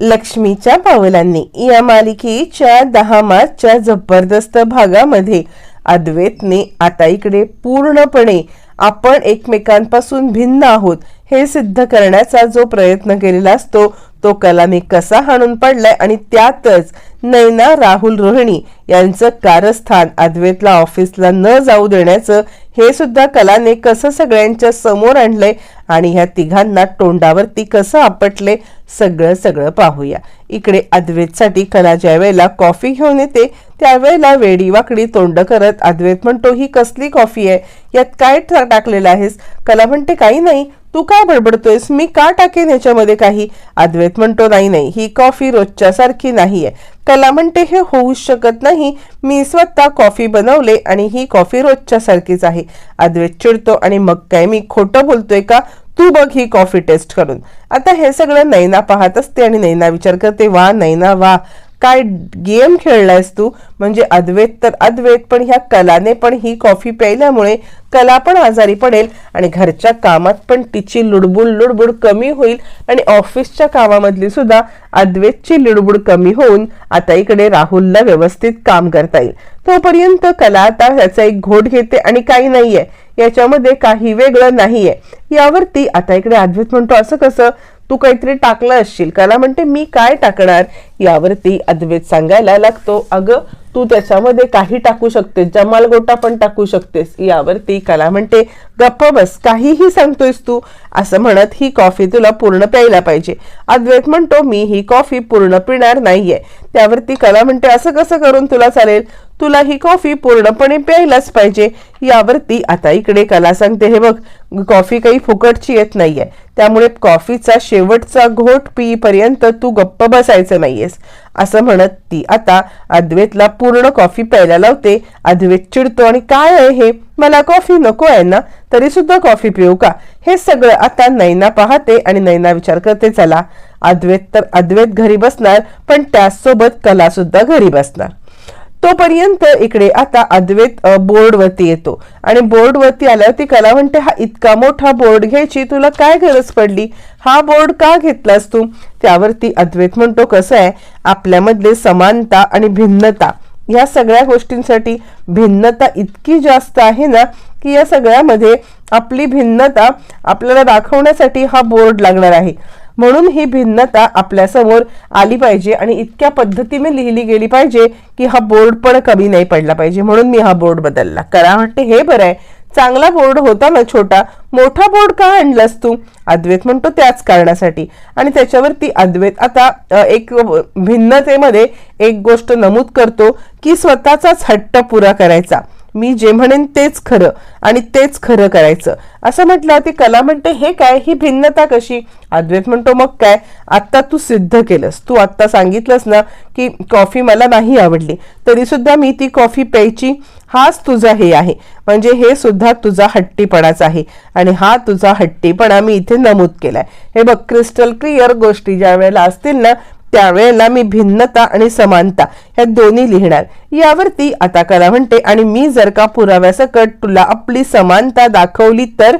लक्ष्मीच्या पावलांनी. या मालिकेच्या दहा मार्चच्या जबरदस्त भागामध्ये अद्वैतने आता इकडे पूर्णपणे आपण एकमेकांपासून भिन्न आहोत हे सिद्ध करण्याचा जो प्रयत्न केलेला असतो तो कलामी कसा हाणून पडलाय आणि त्यातच नैना राहुल रोहिणी यांचं कारस्थान अद्वैतला ऑफिसला न जाऊ देण्याचं हे सुद्धा कलाने कसं सगळ्यांच्या समोर आणलंय आणि ह्या तिघांना तोंडावरती कसं आपटले सगळं सगळं पाहूया. इकडे अद्वैतसाठी कला ज्या वेळेला कॉफी घेऊन येते त्यावेळेला वेडीवाकडी तोंड करत अद्वैत म्हणतो ही कसली कॉफी आहे? यात काय टाकलेलं आहेस? कला म्हणते काही नाही तू काय बडबडतोयस मी का टाकेन याच्यामध्ये काही? अद्वैत म्हणतो नाही नाही ही कॉफी रोजच्या सारखी नाहीये. कला म्हणते हे होऊच शकत नाही. मी स्वतः कॉफी बनवले आणि ही कॉफी रोजच्या सारखीच आहे. अद्वैत चिडतो आणि मग काय मी खोटं बोलतोय का? तू बघ ही कॉफी टेस्ट करून. आता हे सगळं नैना पाहत असते आणि नैना विचार करते वा नैना वा. काय गेम खेळलायस तू? म्हणजे अद्वैत तर अद्वैत पण ह्या कलाने पण ही कॉफी प्यायल्यामुळे कला पण आजारी पडेल आणि घरच्या कामात पण तिची लुडबुड लुडबुड कमी होईल आणि ऑफिसच्या कामामधली सुद्धा अद्वैतची लुडबुड कमी होऊन आता इकडे राहुलला व्यवस्थित काम करता येईल. तोपर्यंत कला आता ह्याचा एक घोट घेते आणि काही नाहीये. याच्यामध्ये काही वेगळं नाहीये. यावरती आता इकडे अद्वैत म्हणतो असं कसं? तू काहीतरी टाकलं असशील. कला म्हणते मी काय टाकणार? यावरती अद्वैत सांगायला लागतो अगं तू त्याच्यामध्ये काही टाकू शकतेस जमाल गोटा पण टाकू शकतेस. यावरती कला म्हणते गप्प बस काहीही सांगतोयस तू. असं म्हणत ही कॉफी तुला पूर्ण प्यायला पाहिजे. अद्वैत म्हणतो मी ही कॉफी पूर्ण पिणार नाहीये. त्यावरती कला म्हणते असं कसं करून तुला चालेल? तुला ही कॉफी पूर्णपणे प्यायलाच पाहिजे. यावरती आता इकडे कला सांगते. हे बघ कॉफी काही फुकटची येत नाहीये. त्यामुळे कॉफीचा शेवटचा घोट पिईपर्यंत तू गप्प बसायचं नाहीयेस. असं म्हणत ती आता अद्वैतला पूर्ण कॉफी प्यायला लावते. अद्वैत चिडतो आणि काय आहे हे? मला कॉफी नको आहे ना? तरी सुद्धा कॉफी पिऊ का? हे सगळं आता नैना पाहते आणि नैना विचार करते चला. अद्वैत तर अद्वैत घरी बसणार पण त्याचसोबत कला सुद्धा घरी बसणार. तोपर्यंत इकडे आता अद्वैत बोर्डवरती येतो. आणि बोर्डवरती आल्यावरती कला म्हणते हा इतका मोठा बोर्ड घ्यायची तुला काय गरज पडली? हा बोर्ड का घेतलास तू? त्यावरती अद्वैत म्हणतो कसं आहे आपल्यामधले समानता आणि भिन्नता या सगळ्या गोष्टींसाठी भिन्नता इतकी जास्त आहे ना की या सगळ्यामध्ये आपली भिन्नता आपल्याला दाखवण्यासाठी हा बोर्ड लागणार आहे. म्हणून ही भिन्नता आपल्यासमोर आली पाहिजे आणि इतक्या पद्धतीने लिहिली गेली पाहिजे की हा बोर्ड पण कमी नाही पडला पाहिजे. म्हणून मी हा बोर्ड बदलला. करा म्हणते हे बरं आहे. चांगला बोर्ड होता ना छोटा मोठा बोर्ड का आणलास तू? अद्वैत म्हणतो त्याच कारणासाठी. आणि त्याच्यावरती अद्वैत आता एक भिन्नतेमध्ये एक गोष्ट नमूद करतो की स्वतःचाच हट्ट पुरा करायचा. मी जे म्हणेन तेच खरं आणि तेच खरं करायचं. असं म्हटलं ती कला म्हणते हे काय? ही भिन्नता कशी? अद्वैत म्हणतो मग काय? आत्ता तू सिद्ध केलंस. तू आत्ता सांगितलंस ना की कॉफी मला नाही आवडली. तरीसुद्धा मी ती कॉफी प्यायची. हाच तुझा हे आहे. म्हणजे हे सुद्धा तुझा हट्टीपणाच आहे. आणि हा तुझा हट्टीपणा मी इथे नमूद केलाय. हे बघ क्रिस्टल क्लिअर गोष्टी ज्या वेळेला असतील ना त्यावेळेला मी भिन्नता आणि समानता ह्या दोन्ही लिहिणार. यावरती आता कला म्हणते आणि मी जर का पुराव्यासकट तुला आपली समानता दाखवली तर?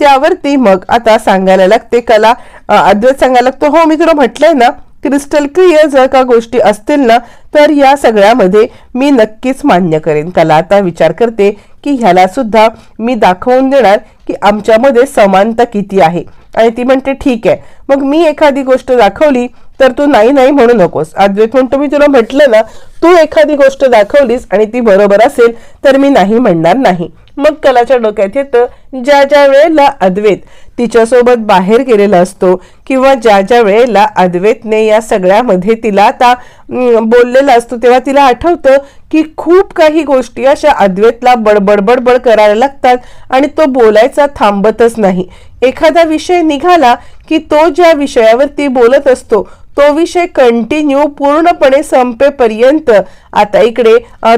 त्यावरती मग आता सांगायला लागते कला. अद्वैत सांगायला लागतो हो मी तुला म्हटलंय ना क्रिस्टल क्लिअर जर का गोष्टी असतील ना तर या सगळ्यामध्ये मी नक्कीच मान्य करेन. कला आता विचार करते की ह्याला सुद्धा मी दाखवून देणार की आमच्यामध्ये समानता किती आहे. आणि ती म्हणते ठीक आहे. मग मी एखादी गोष्ट दाखवली तर तू नाही नाही म्हणू नकोस. अद्वैत म्हणतो मी तुला म्हटलं ना तू एखादी गोष्ट दाखवलीस आणि ती बरोबर असेल तर मी नाही म्हणणार नाही. मग कलाच्या डोक्यात येतं ज्या ज्या वेळेला अद्वैत तिच्यासोबत बाहेर गेलेला असतो किंवा ज्या ज्या वेळेला अद्वैतने या सगळ्यामध्ये तिला आता बोललेला असतो तेव्हा तिला आठवतं की खूप काही गोष्टी अशा अद्वैतला बडबडबडबड करायला लागतात आणि तो बोलायचा थांबतच नाही. एखादा विषय निघाला की तो ज्या विषयावरती बोलत असतो तो विषय कंटिन्यू पूर्णपणे संपेपर्यंत आता इकडे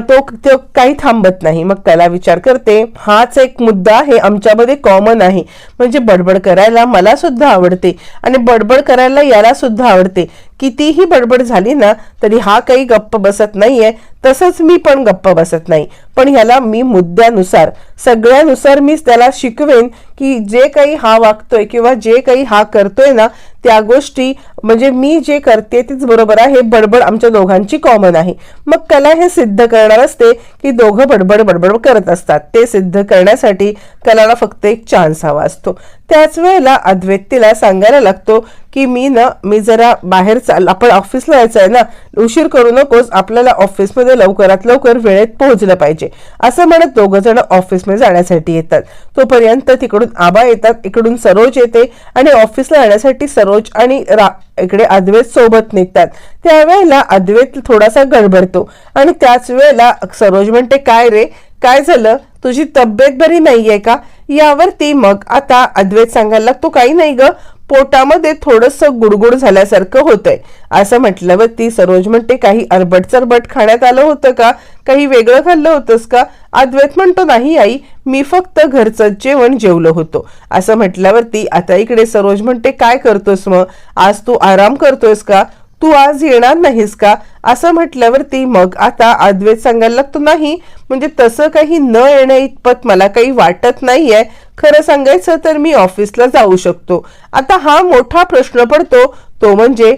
तो तो काही थांबत नाही. मग कला विचार करते हाच एक मुद्दा हे आमच्यामध्ये कॉमन आहे. म्हणजे बडबड करायला मला सुद्धा आवडते आणि बडबड करायला याला सुद्धा आवडते. कितीही बडबड झाली ना तरी हा काही गप्प बसत नाहीये. तसंच मी पण गप्प बसत नाही. पण ह्याला मी मुद्द्यानुसार सगळ्यानुसार मी त्याला शिकवेन की जे काही हा वागतोय किंवा जे काही हा करतोय ना त्या गोष्टी म्हणजे मी जे करते तीच बरोबर आहे बडबड आमच्या दोघांची कॉमन आहे. मग कला हे सिद्ध करणार असते की दोघं बडबड बडबड करत असतात. ते सिद्ध करण्यासाठी कलाला फक्त एक चान्स हवा असतो. त्याच वेळेला अद्वैत तिला सांगायला लागतो की मी ना मी जरा बाहेर चाल आपण ऑफिसला यायचं आहे ना उशीर करू नकोस आपल्याला ऑफिसमध्ये लवकरात लवकर वेळेत पोहोचलं पाहिजे. असं म्हणत दोघं जण ऑफिसमध्ये जाण्यासाठी येतात. तोपर्यंत तिकडून आबा येतात इकडून सरोज येते आणि ऑफिसला येण्यासाठी सरोज आणि रा इकडे अद्वैत सोबत निघतात. त्यावेळेला अद्वैत थोडासा गडबडतो आणि त्याच वेळेला सरोज म्हणते काय रे? काय झालं? तुझी तब्येत बरी नाहीये का? यावरती मग आता अद्वैत सांगायला लागतो काही नाही ग. पोटामध्ये थोडस गुडगुड झाल्यासारखं होतंय. असं म्हटल्यावर ती सरोज म्हणते काही अरबट चरबट खाण्यात आलं होतं का? काही वेगळं खाल्लं होतंस का? अद्वैत म्हणतो नाही आई. मी फक्त घरचं जेवण जेवलो होतो. असं म्हटल्यावरती आता इकडे सरोज म्हणते काय करतोस मग? आज तू आराम करतोयस का? तू आज येणार नाहीस का? असं म्हटल्यावरती मग आता अद्वैत सांगायला लागतो नाही म्हणजे तसं काही न येण्या इतपत मला काही वाटत नाहीये. खरं सांगायचं तर मी ऑफिसला जाऊ शकतो. आता हा मोठा प्रश्न पडतो तो म्हणजे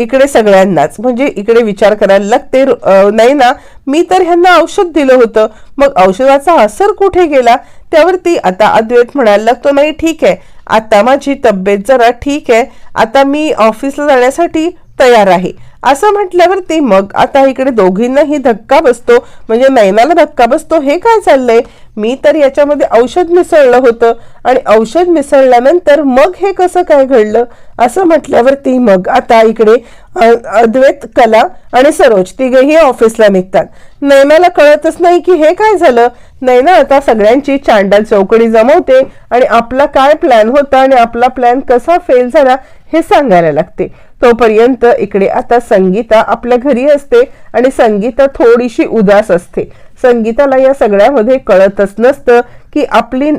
इकडे सगळ्यांनाच. म्हणजे इकडे विचार करायला लागते नाही ना? मी तर ह्यांना औषध दिलं होतं. मग औषधाचा असर कुठे गेला? त्यावरती आता अद्वैत म्हणायला लागतो नाही ठीक आहे. आता माझी तब्येत जरा ठीक आहे. आता मी ऑफिसला जाण्यासाठी तयार आहे. असं म्हटल्यावरती मग आता इकडे दोघींनाही धक्का बसतो. म्हणजे नयनाला धक्का बसतो. हे काय चाललंय? मी तर याच्यामध्ये औषध मिसळलं होतं. आणि औषध मिसळल्यानंतर मग हे कसं काय घडलं? असं म्हटल्यावरती मग आता इकडे अद्वैत कला आणि सरोज तिघेही ऑफिसला निघतात. नैनाला कळतच नाही की हे काय झालं. नैना आता सगळ्यांची चांडाल चौकडी जमवते आणि आपला काय प्लॅन होता आणि आपला प्लॅन कसा फेल झाला हे सांगायला लागते. तोपर्यंत इकडे आता संगीता आपल्या घरी असते आणि संगीता थोडीशी उदास असते. संगीताला या सगळ्यामध्ये कळतच नसतं की आपली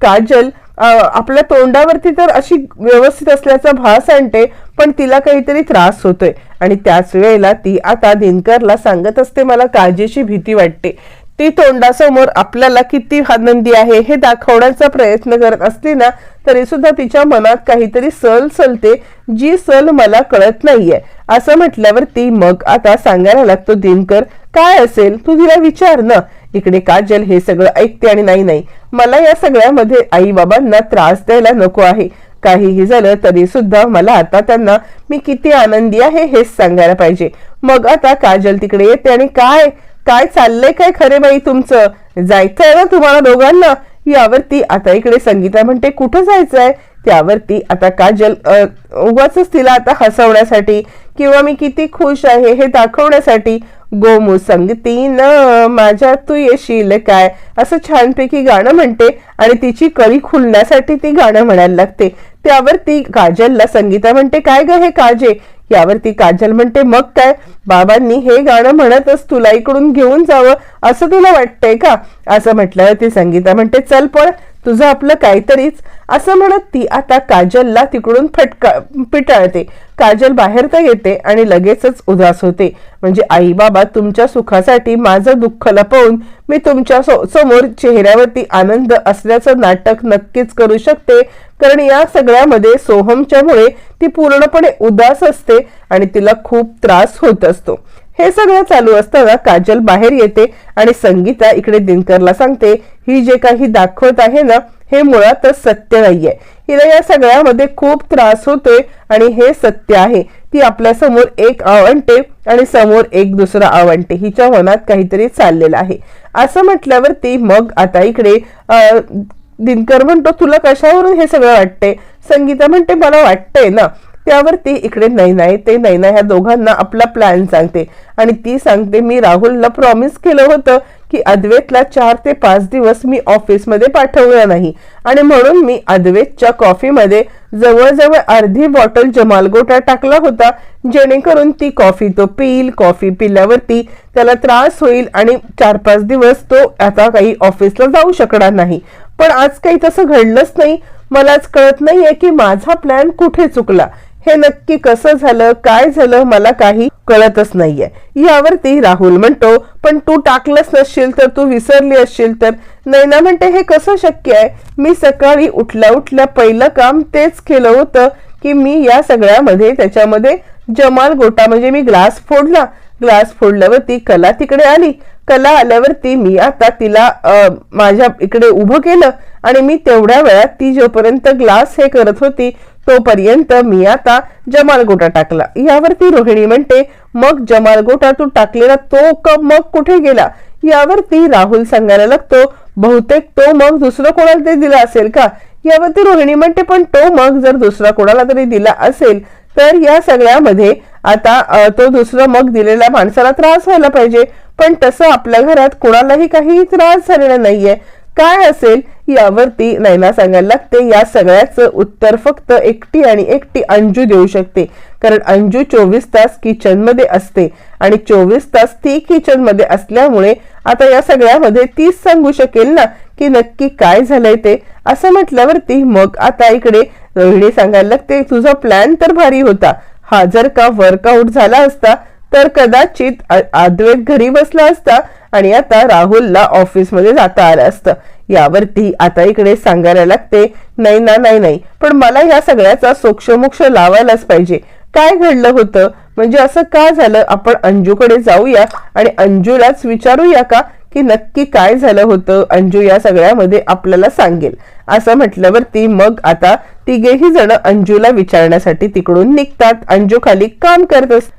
काजल आपल्या तोंडावरती तर अशी व्यवस्थित असल्याचा भास आणते पण तिला काहीतरी त्रास होतोय. आणि त्याच वेळेला ती आता दिनकरला सांगत असते मला काळजीची भीती वाटते. ती तोंडासमोर आपल्याला किती आनंदी आहे हे दाखवण्याचा प्रयत्न करत असली ना तरी सुद्धा तिच्या मनात काहीतरी सल सलते जी सल मला कळत नाहीये. असं म्हटल्यावर ती मग आता सांगायला लागतो दिनकर काय असेल? तू तिला विचार ना. इकडे काजल हे सगळं ऐकते आणि नाही नाही. मला या सगळ्यामध्ये आई बाबांना त्रास द्यायला नको आहे. काहीही झालं तरी सुद्धा मला आता त्यांना मी किती आनंदी आहे हेच सांगायला पाहिजे. मग आता काजल तिकडे येते आणि काय? काय चाललंय काय खरे बाई तुमचं? जायचंय ना तुम्हाला दोघांना? यावरती आता इकडे संगीता म्हणते कुठं जायचंय? त्यावरती आता काजल उगाच तिला आता हसवण्यासाठी किंवा मी किती खुश आहे हे दाखवण्यासाठी गोमू न माझ्या तू येशील काय? असं छानपैकी गाणं म्हणते आणि तिची कळी खुलण्यासाठी ती गाणं म्हणायला लागते. त्यावरती काजलला संगीता म्हणते काय ग हे काजे? यावरती काजल म्हणते मग काय? बाबांनी हे गाणं म्हणतच तुला इकडून घेऊन जावं. असं तुला वाटतंय का? असं म्हटल्यावर ती संगीता म्हणते चल पण. तुझं आपलं काहीतरीच. असं म्हणत ती आता काजलला तिकडून फटका पिटाळते. काजल बाहेर तर येते आणि लगेचच उदास होते. म्हणजे आई बाबा तुमच्या सुखासाठी माझं दुःख लपवून मी तुमच्या सो- समोर चेहऱ्यावरती आनंद असल्याचं नाटक नक्कीच करू शकते. कारण या सगळ्यामध्ये सोहमच्यामुळे ती पूर्णपणे उदास असते आणि तिला खूप त्रास होत असतो. हे सगळं चालू असताना काजल बाहेर येते आणि संगीता इकडे दिनकरला सांगते ही जे काही दाखवत आहे ना हे मुळातच सत्य नाहीये. हिला या सगळ्यामध्ये खूप त्रास होतोय आणि हे सत्य आहे. ती आपल्यासमोर एक आवंटे आणि समोर एक दुसरा आवंटे हिच्या मनात काहीतरी चाललेलं आहे. असं म्हटल्यावर ती मग आता इकडे दिनकर म्हणतो तुला कशावरून हे सगळं वाटते संगीता म्हणते मला वाटतंय ना त्यावरती इकडे नैना येते. नैना ह्या दोघांना आपला प्लॅन सांगते. आणि ती सांगते मी राहुलला प्रॉमिस केलं होतं की अद्वैतला चार ते पाच दिवस मी ऑफिसमध्ये पाठवलं नाही. आणि म्हणून मी अद्वैतच्या कॉफीमध्ये जवळजवळ अर्धी बॉटल जमालगोटा टाकला होता. जेणेकरून ती कॉफी तो पिईल. कॉफी पिल्यावरती त्याला त्रास होईल आणि चार पाच दिवस तो आता काही ऑफिसला जाऊ शकणार नाही. पण आज काही तसं घडलंच नाही. मलाच कळत नाहीये की माझा प्लॅन कुठे चुकला. हे नक्की कसं झालं काय झालं मला काही कळतच नाहीये. यावरती राहुल म्हणतो पण तू टाकलंच नसशील तर तू विसरली असशील तर. नैना म्हणते हे कसं शक्य आहे? मी सकाळी उठल्या उठल्या पहिलं काम तेच केलं होतं की मी या सगळ्यामध्ये त्याच्यामध्ये जमाल गोटा म्हणजे मी ग्लास फोडला. ग्लास फोडल्यावरती कला तिकडे आली. कला आल्यावरती मी आता तिला माझ्या इकडे उभं केलं आणि मी तेवढ्या वेळात ती जोपर्यंत ग्लास हे करत होती तोपर्यंत मी आता जमाल गोटा टाकला. यावरती रोहिणी म्हणते मग जमाल गोटा तू टाकलेला तो कप मग कुठे गेला? यावरती राहुल सांगायला लागतो बहुतेक तो मग दुसरं कोणाला तरी दिला असेल का? यावरती रोहिणी म्हणते पण तो मग जर दुसरा कोणाला तरी दिला असेल तर या सगळ्यामध्ये आता तो दुसरं मग दिलेल्या माणसाला त्रास व्हायला पाहिजे. पण तसं आपल्या घरात कोणालाही काही त्रास झालेला नाहीये. काय असेल यावरती नैना सांगायला लागते या सगळ्याचं उत्तर फक्त एकटी आणि एकटी अंजू देऊ शकते. कारण अंजू चोवीस तास किचनमध्ये असते आणि चोवीस तास ती किचनमध्ये असल्यामुळे आता या सगळ्यामध्ये तीच सांगू शकेल ना की नक्की काय झालंय ते. असं म्हटल्यावरती मग आता इकडे रोहिणी सांगायला लागते तुझा प्लॅन तर भारी होता. हा जर का वर्कआउट झाला असता तर कदाचित अ- अद्वैत घरी बसला असता आणि आता राहुलला ऑफिसमध्ये जाता आलं असतं. यावरती आता इकडे सांगायला लागते नाही ना नाही नाही पण मला या सगळ्याचा सोक्षमोक्ष लावायलाच पाहिजे. काय घडलं होतं? म्हणजे असं का झालं? आपण अंजूकडे जाऊया आणि अंजूलाच विचारूया का की नक्की काय झालं होतं? अंजू या सगळ्यामध्ये आपल्याला सांगेल. असं म्हटल्यावरती मग आता तिघेही जण अंजूला विचारण्यासाठी तिकडून निघतात. अंजू खाली काम करत असत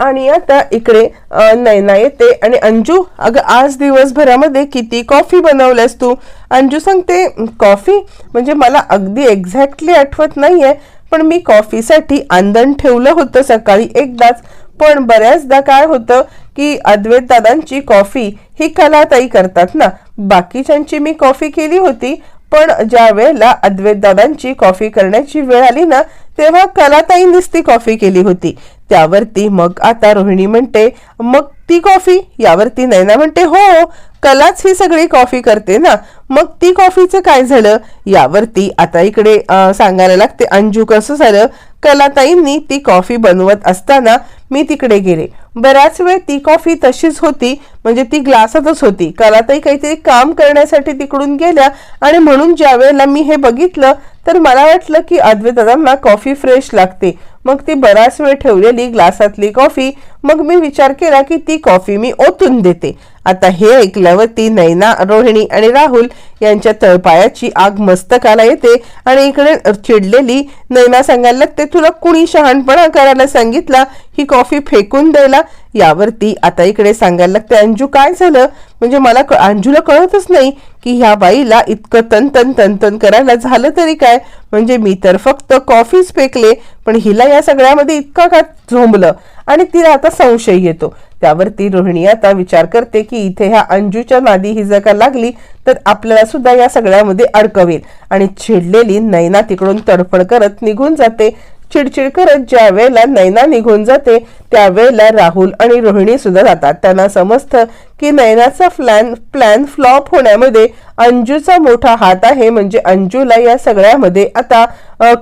आणि आता इकडे नैना येते. आणि अंजू अगं आज दिवसभरामध्ये किती कॉफी बनवल्यास तू? अंजू सांगते कॉफी? म्हणजे मला अगदी एक्झॅक्टली आठवत नाहीये पण मी कॉफीसाठी आंदण ठेवलं होतं सकाळी एकदाच. पण बऱ्याचदा काय होतं की अद्वैत दादांची कॉफी ही कलाताई करतात ना. बाकीच्यांची मी कॉफी केली होती पण ज्या वेळेला अद्वैत दादांची कॉफी करण्याची वेळ आली ना तेव्हा कलाताईंनीच ती कॉफी केली होती. त्यावरती मग आता रोहिणी म्हणते मग ती कॉफी? यावरती नैना म्हणते हो कलाच ही सगळी कॉफी करते ना. मग ती कॉफीचं काय झालं? यावरती आता इकडे सांगायला लागते अंजू कसं झालं? कलाताईंनी ती कॉफी बनवत असताना मी तिकडे गेले. बराच वेळ ती कॉफी तशीच होती म्हणजे ती ग्लासातच होती. कलाताई काहीतरी काम करण्यासाठी तिकडून गेल्या आणि म्हणून ज्या वेळेला मी हे बघितलं तर मला वाटलं की अद्वेतादांना कॉफी फ्रेश लागते. मग ती बराच वेळ ठेवलेली ग्लासातली कॉफी. मग मी विचार केला की ती कॉफी मी ओतून देते. आता हे ऐकल्यावरती नैना रोहिणी आणि राहुल यांच्या तळपायाची आग मस्तकाला येते आणि इकडे चिडलेली नैना सांगायला लागते तुला कुणी शहाणपणा करायला सांगितला? ही कॉफी फेकून द्यायला? यावरती आता इकडे सांगायला लागते अंजू काय झालं? म्हणजे मला अंजूला कळतच नाही. की ह्या बाईला इतकं तनतन तनतन करायला झालं तरी काय? म्हणजे मी तर फक्त कॉफीच फेकले पण हिला या सगळ्यामध्ये इतका का झोंबलं? आणि तिला आता संशय येतो. त्यावर ती रोहिणी आता विचार करते की इथे ह्या अंजूच्या नादी ही जर का लागली तर आपल्याला सुद्धा या सगळ्यामध्ये अडकवेल. आणि छिडलेली नैना तिकडून तडफड करत निघून जाते. चिडचिड करत ज्या वेळेला नैना निघून जाते त्यावेळेला राहुल आणि रोहिणी सुद्धा जातात. त्यांना समजतं की नैनाचा प्लॅन प्लॅन फ्लॉप होण्यामध्ये अंजूचा मोठा हात आहे. म्हणजे अंजूला या सगळ्यामध्ये आता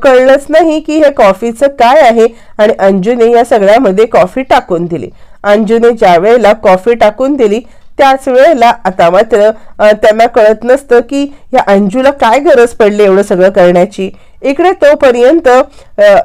कळलंच नाही की हे कॉफीचं काय आहे आणि अंजूने या सगळ्यामध्ये कॉफी टाकून दिली. अंजूने ज्या वेळेला कॉफी टाकून दिली त्याच वेळेला आता मात्र त्यांना कळत नसतं की या अंजूला काय गरज पडली एवढं सगळं करण्याची. इकडे तोपर्यंत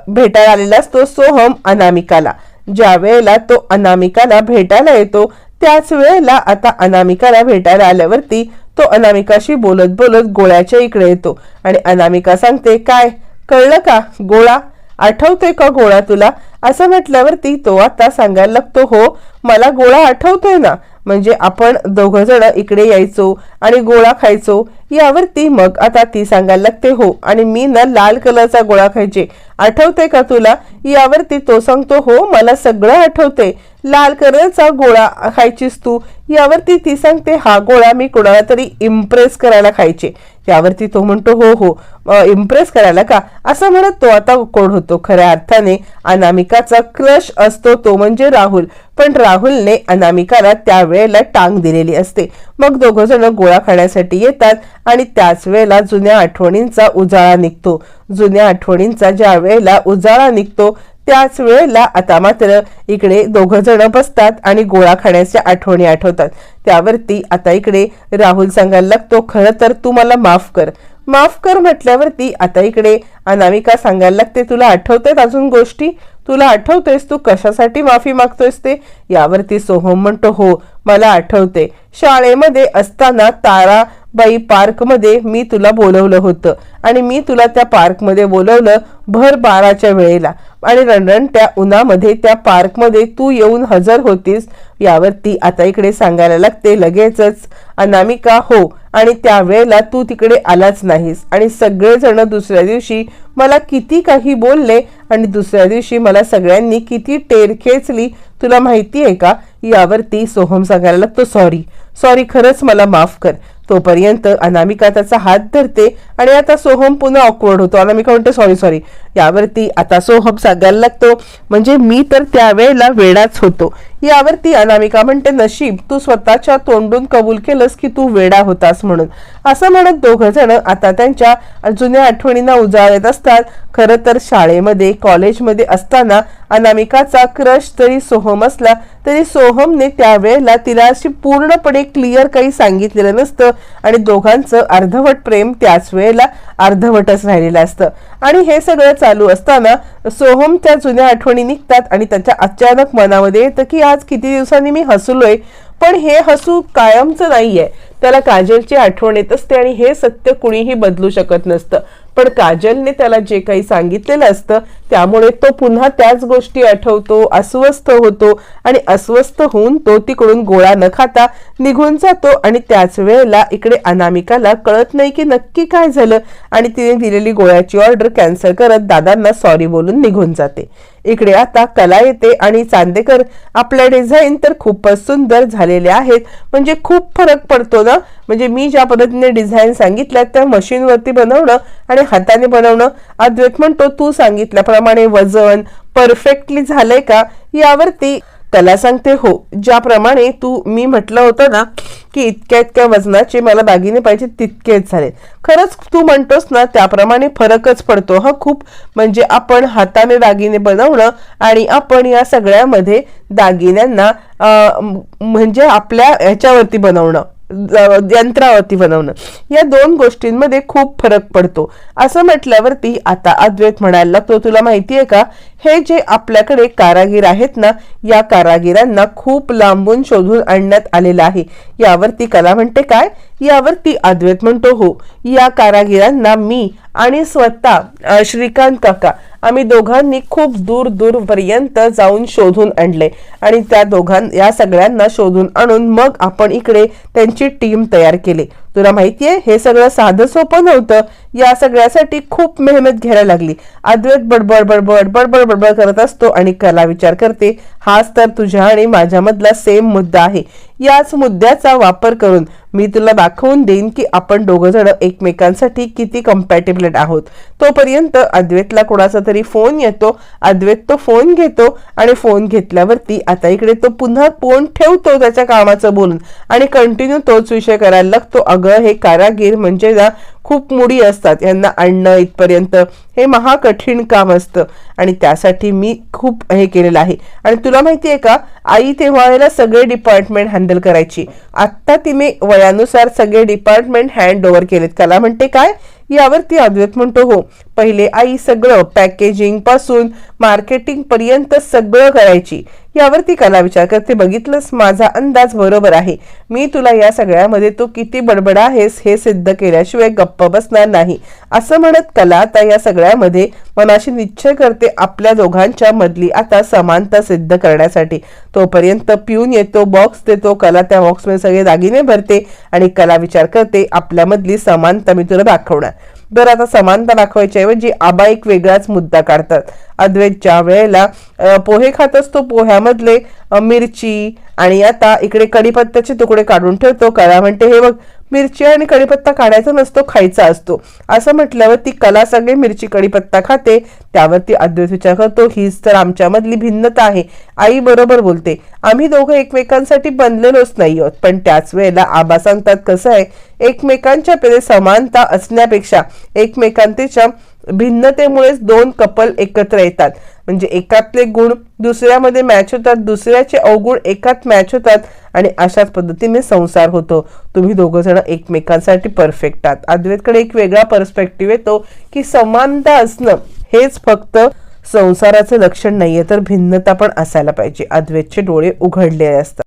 भेटायला आलेला असतो सोहम अनामिकाला. ज्या वेळेला तो अनामिकाला भेटायला येतो त्याच वेळेला आता अनामिकाला भेटायला आल्यावरती तो अनामिकाशी बोलत बोलत गोळ्याच्या इकडे येतो. आणि अनामिका सांगते काय कळलं का? गोळा? आठवते का गोळा तुला? असं म्हटल्यावरती तो आता सांगायला लागतो हो मला गोळा आठवतोय ना म्हणजे आपण दोघ जण इकडे यायचो आणि गोळा खायचो यावरती मग आता ती सांगायला लागते हो आणि मी ना लाल कलरचा गोळा खायचे. आठवते का तुला? यावरती तो सांगतो हो मला सगळं आठवते लाल कलरचा गोळा खायचीस तू यावरती ती सांगते हा गोळा मी कोणाला तरी इम्प्रेस करायला खायचे. यावरती तो म्हणतो हो हो इम्प्रेस करायला का? असं म्हणत तो आता कोण होतो? खऱ्या अर्थाने अनामिकाचा क्रश असतो तो म्हणजे राहुल. पण राहुलने अनामिकाला त्यावेळेला टांग दिलेली असते. मग दोघ जण गोळा खाण्यासाठी येतात आणि त्याच वेळेला जुन्या आठवणींचा उजाळा निघतो. जुन्या आठवणींचा ज्या वेळेला उजाळा निघतो त्याच वेळेला आता मात्र इकडे दोघं जण बसतात आणि गोळा खाण्याच्या आठवणी आठवतात. त्यावरती आता इकडे राहुल सांगायला लागतो खरं तर तू मला माफ कर. माफ कर म्हटल्यावरती आता इकडे अनामिका सांगायला लागते तुला आठवतात अजून गोष्टी? तुला आठवतेस तू कशासाठी माफी मागतोयस ते? यावरती सोहम म्हणतो हो मला आठवते. शाळेमध्ये असताना तारा बाई पार्कमध्ये मी तुला बोलवलं होतं. आणि मी तुला त्या पार्कमध्ये बोलवलं भर बाराच्या वेळेला. आणि रणरणत्या उन्हामध्ये त्या पार्कमध्ये तू येऊन हजर होतीस यावर ती आता इकडे सांगायला लागते लगेचच. अनामिका हो आणि त्यावेळेला तू तिकडे आलाच नाहीस. आणि सगळेजण दुसऱ्या दिवशी मला किती काही बोलले आणि दुसऱ्या दिवशी मला सगळ्यांनी किती टेर खेचली. तुला माहिती आहे का? यावरती सोहम सांगायला लागतो सॉरी सॉरी खरंच मला माफ कर. तोपर्यंत अनामिका त्याचा हात धरते आणि आता सोहम पुन्हा ऑकवर्ड होतो. अनामिका म्हणते सॉरी सॉरी यावरती आता सोहम सांगायला लागतो म्हणजे मी तर त्यावेळेला वेडाच होतो. यावरती अनामिका म्हणते नशीब तू स्वतःच्या तोंडून कबूल केलंस की तू वेडा होतास म्हणून. असं म्हणत दोघं जण आता त्यांच्या जुन्या आठवणींना उजाळत असतात. खरं तर शाळेमध्ये कॉलेजमध्ये असताना अनामिकाचा क्रश जरी सोहम असला तरी सोहमने त्यावेळेला तिला अशी पूर्णपणे क्लिअर काही सांगितलेलं नसतं आणि दोघांचं अर्धवट प्रेम त्याच वेळेला अर्धवटच राहिलेलं असतं. आणि हे सगळं चालू असताना सोहम त्या जुन्या आठवणी निघतात आणि त्याच्या अचानक मनामध्ये येतं की आज किती दिवसांनी मी हसलोय. पण हे हसू कायमचं नाहीये. त्याला काजलची आठवण येत असते आणि हे सत्य कुणीही बदलू शकत नसतं. पण काजलने त्याला जे काही सांगितलेलं असतं त्यामुळे तो पुन्हा त्याच गोष्टी आठवतो अस्वस्थ होतो आणि अस्वस्थ होऊन तो तिकडून गोळा न खाता निघून जातो आणि त्याच वेळेला इकडे अनामिकाला कळत नाही की नक्की काय झालं आणि तिने दिलेली गोळ्याची ऑर्डर कॅन्सल करत दादांना सॉरी बोलून निघून जाते. इकडे आता कला येते आणि चांदेकर आपल्या डिझाईन तर खूपच सुंदर झालेले आहेत. म्हणजे खूप फरक पडतो ना? म्हणजे मी ज्या पद्धतीने डिझाईन सांगितल्या त्या मशीनवरती बनवणं आणि हाताने बनवणं अद्वैत म्हणतो तू सांगितल्याप्रमाणे वजन परफेक्टली झालंय का? यावरती त्याला सांगते हो ज्याप्रमाणे तू मी म्हटलं होतं ना की इतक्या इतक्या वजनाचे मला दागिने पाहिजे तितकेच झाले. खरंच तू म्हणतोस ना त्याप्रमाणे फरकच पडतो हा खूप. म्हणजे आपण हाताने दागिने बनवणं आणि आपण या सगळ्यामध्ये दागिन्यांना म्हणजे आपल्या ह्याच्यावरती बनवणं. यंत्रावरती बनवणं. या दोन गोष्टींमध्ये खूप फरक पडतो. असं म्हटल्यावरती आता अद्वैत म्हणायला लागतो तुला माहिती आहे का? हे जे आपल्याकडे कारागीर आहेत ना या कारागिरांना खूप लांबून शोधून आणण्यात आलेलं आहे. यावरती कला म्हणते काय? यावरती अद्वैत म्हणतो हो या कारागिरांना मी आणि स्वतः श्रीकांत काका आम्ही दोघांनी खूप दूर दूरपर्यंत जाऊन शोधून आणले आणि त्या दोघां या सगळ्यांना शोधून आणून मग आपण इकडे त्यांची टीम तयार केली. तुला माहितीये हे सगळं साधं सोपं नव्हतं. या सगळ्यासाठी खूप मेहनत घ्यायला लागली. अद्वैत बडबड बडबड बडबड बडबड करत असतो आणि कला विचार करते. हाच तर तुझ्या आणि माझ्यामधला सेम मुद्दा आहे. याच मुद्द्याचा वापर करून मी तुला दाखवून देईन की आपण दोघं जण एकमेकांसाठी किती कम्पॅटेबल आहोत. तोपर्यंत अद्वैतला कोणाचा तरी फोन येतो. अद्वैत तो फोन घेतो आणि फोन घेतल्यावरती आता इकडे तो पुन्हा फोन ठेवतो त्याच्या कामाचं बोलून. आणि कंटिन्यू तोच विषय करायला लागतो. अगं हे कारागीर म्हणजे ना खूप मुडी असतात. यांना आणणं इथपर्यंत हे महाकठीण काम असतं. आणि त्यासाठी मी खूप हे केलेलं आहे. आणि तुला माहिती आहे का? आई तेव्हा सगळे डिपार्टमेंट हँडल करायची. आत्ता तिने वयानुसार सगळे डिपार्टमेंट हँड ओव्हर केलेत. कला म्हणते काय? यावर ती अद्वैत म्हणतो हो पहिले आई सगळं पॅकेजिंगपासून मार्केटिंग पर्यंत सगळं करायची. यावरती कला विचार करते. बघितलंस माझा अंदाज बरोबर आहे. मी तुला या सगळ्यामध्ये तू किती बडबड आहेस हे सिद्ध केल्याशिवाय गप्प बसणार नाही. असं म्हणत कला आता या सगळ्यामध्ये मनाशी निश्चय करते आपल्या दोघांच्या मधली आता समानता सिद्ध करण्यासाठी. तोपर्यंत पिऊन येतो बॉक्स देतो कला त्या बॉक्समध्ये सगळे दागिने भरते आणि कला विचार करते आपल्यामधली समानता मी तुला दाखवणार. बरं आता समानता दाखवायच्याऐवजी आबा एक वेगळाच मुद्दा काढतात. अद्वैतच्या वेळेला पोहे खात असतो पोह्यामधले मिरची आणि आता इकडे कढीपत्त्याचे तुकडे काढून ठेवतो. कळा म्हणते हे बघ मिरची आणि कढीपत्ता काढायचा नसतो खायचा असतो. असं म्हटल्यावर ती कला सगळे मिरची कढीपत्ता खाते. त्यावरती अद्वैत विचार करतो. हीच तर आमच्यामधली भिन्नता आहे. आई बरोबर बोलते आम्ही दोघं एकमेकांसाठी बनलेलोच नाही आहोत पण त्याच वेळेला आबा सांगतात कसं आहे? एकमेकांच्या पेरे समानता असण्यापेक्षा एकमेकांच्या भिन्नतेमुळेच दोन कपल एकत्र येतात. म्हणजे एकातले गुण दुसऱ्यामध्ये मॅच होतात दुसऱ्याचे अवगुण एकात मॅच होतात आणि अशाच पद्धतीने संसार होतो. तुम्ही दोघं जण एकमेकांसाठी परफेक्ट आहात. अद्वैतकडे एक वेगळा पर्स्पेक्टिव्ह येतो की समानता असणं हेच फक्त संसाराचं लक्षण नाहीये तर भिन्नता पण असायला पाहिजे. अद्वैतचे डोळे उघडलेले असतात.